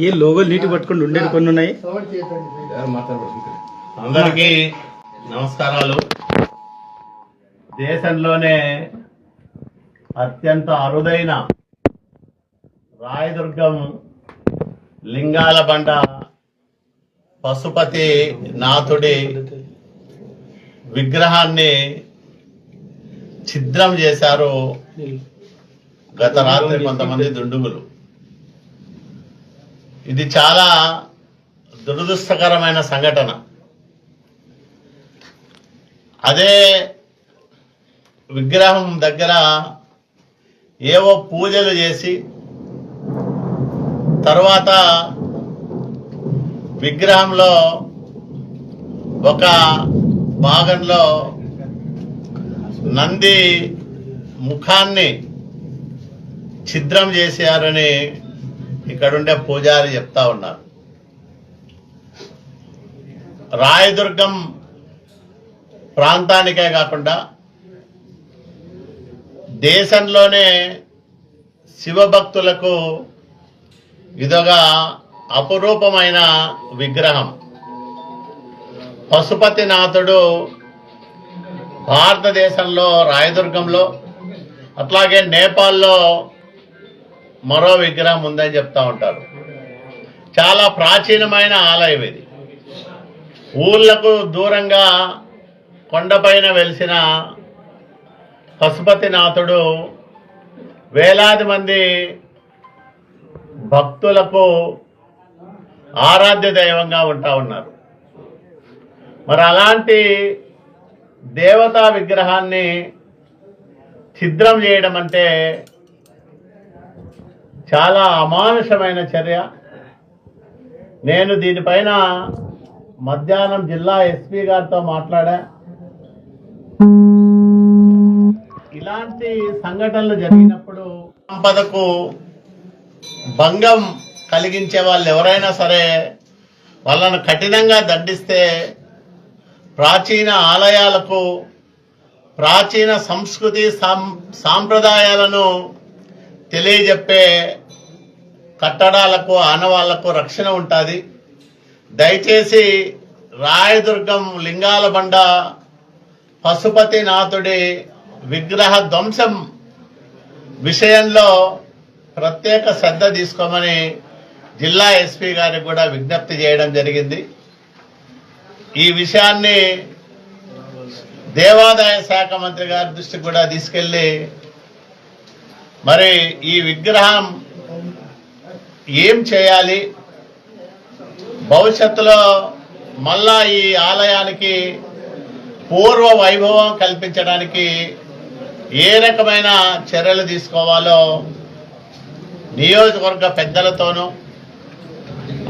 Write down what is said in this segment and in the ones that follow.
ఏ లోగోలు నీటి పట్టుకుని ఉండేది కొన్ని ఉన్నాయి? అందరికీ నమస్కారాలు. దేశంలోనే అత్యంత అరుదైన రాయదుర్గం లింగాల బండ పశుపతి నాథుడి విగ్రహాన్ని ఛిద్రం చేశారు గత రాత్రి కొంతమంది దుండుగులు. ఇది చాలా దురదృష్టకరమైన సంఘటన. అదే విగ్రహం దగ్గర ఏవో పూజలు చేసి తర్వాత విగ్రహంలో ఒక భాగంలో నంది ముఖాన్ని ఛిద్రం చేశారని ఇక్కడుండే పూజారి చెప్తా ఉన్నారు. రాయదుర్గం ప్రాంతానికే కాకుండా దేశంలోనే శివభక్తులకు ఇదొక అపురూపమైన విగ్రహం. పశుపతినాథుడు భారతదేశంలో రాయదుర్గంలో అట్లాగే నేపాల్లో మరో విగ్రహం ఉందని చెప్తా ఉంటారు. చాలా ప్రాచీనమైన ఆలయం ఇది. ఊళ్ళకు దూరంగా కొండపైన వెలిసిన పశుపతినాథుడు వేలాది మంది భక్తులకు ఆరాధ్య దైవంగా ఉంటా ఉన్నారు. మరి అలాంటి దేవతా విగ్రహాన్ని ఛిద్రం చేయడం అంటే చాలా అమానుషమైన చర్య. నేను దీనిపైన మధ్యాహ్నం జిల్లా ఎస్పీ గారితో మాట్లాడా. ఇలాంటి సంఘటనలు జరిగినప్పుడు సంపదకు భంగం కలిగించే వాళ్ళు ఎవరైనా సరే వాళ్ళను కఠినంగా దండిస్తే ప్రాచీన ఆలయాలకు ప్రాచీన సంస్కృతి సాం- సాంప్రదాయాలను తెలియజెప్పే కట్టడాలకు ఆనవాళ్ళకు రక్షణ ఉంటుంది. దయచేసి రాయదుర్గం లింగాల బండ పశుపతినాథుడి విగ్రహ ధ్వంసం విషయంలో ప్రత్యేక శ్రద్ధ తీసుకోమని జిల్లా ఎస్పీ గారికి కూడా విజ్ఞప్తి చేయడం జరిగింది. ఈ విషయాన్ని దేవాదాయ శాఖ మంత్రి గారి దృష్టికి కూడా తీసుకెళ్ళి మరి ఈ విగ్రహం ఏం చేయాలి? భవిష్యత్తులో మళ్ళా ఈ ఆలయానికి పూర్వ వైభవం కల్పించడానికి ఏ రకమైన చర్యలు తీసుకోవాలో నియోజకవర్గ పెద్దలతోనూ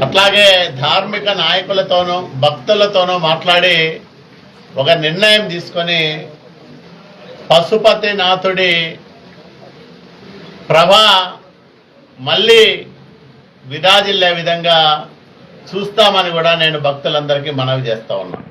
అట్లాగే ధార్మిక నాయకులతోనూ భక్తులతోనూ మాట్లాడి ఒక నిర్ణయం తీసుకొని పశుపతినాథుడి ప్రభ మళ్ళీ విడాజిల్లే విధంగా చూస్తామని కూడా నేను భక్తులందరికీ మనవి చేస్తా ఉన్నాను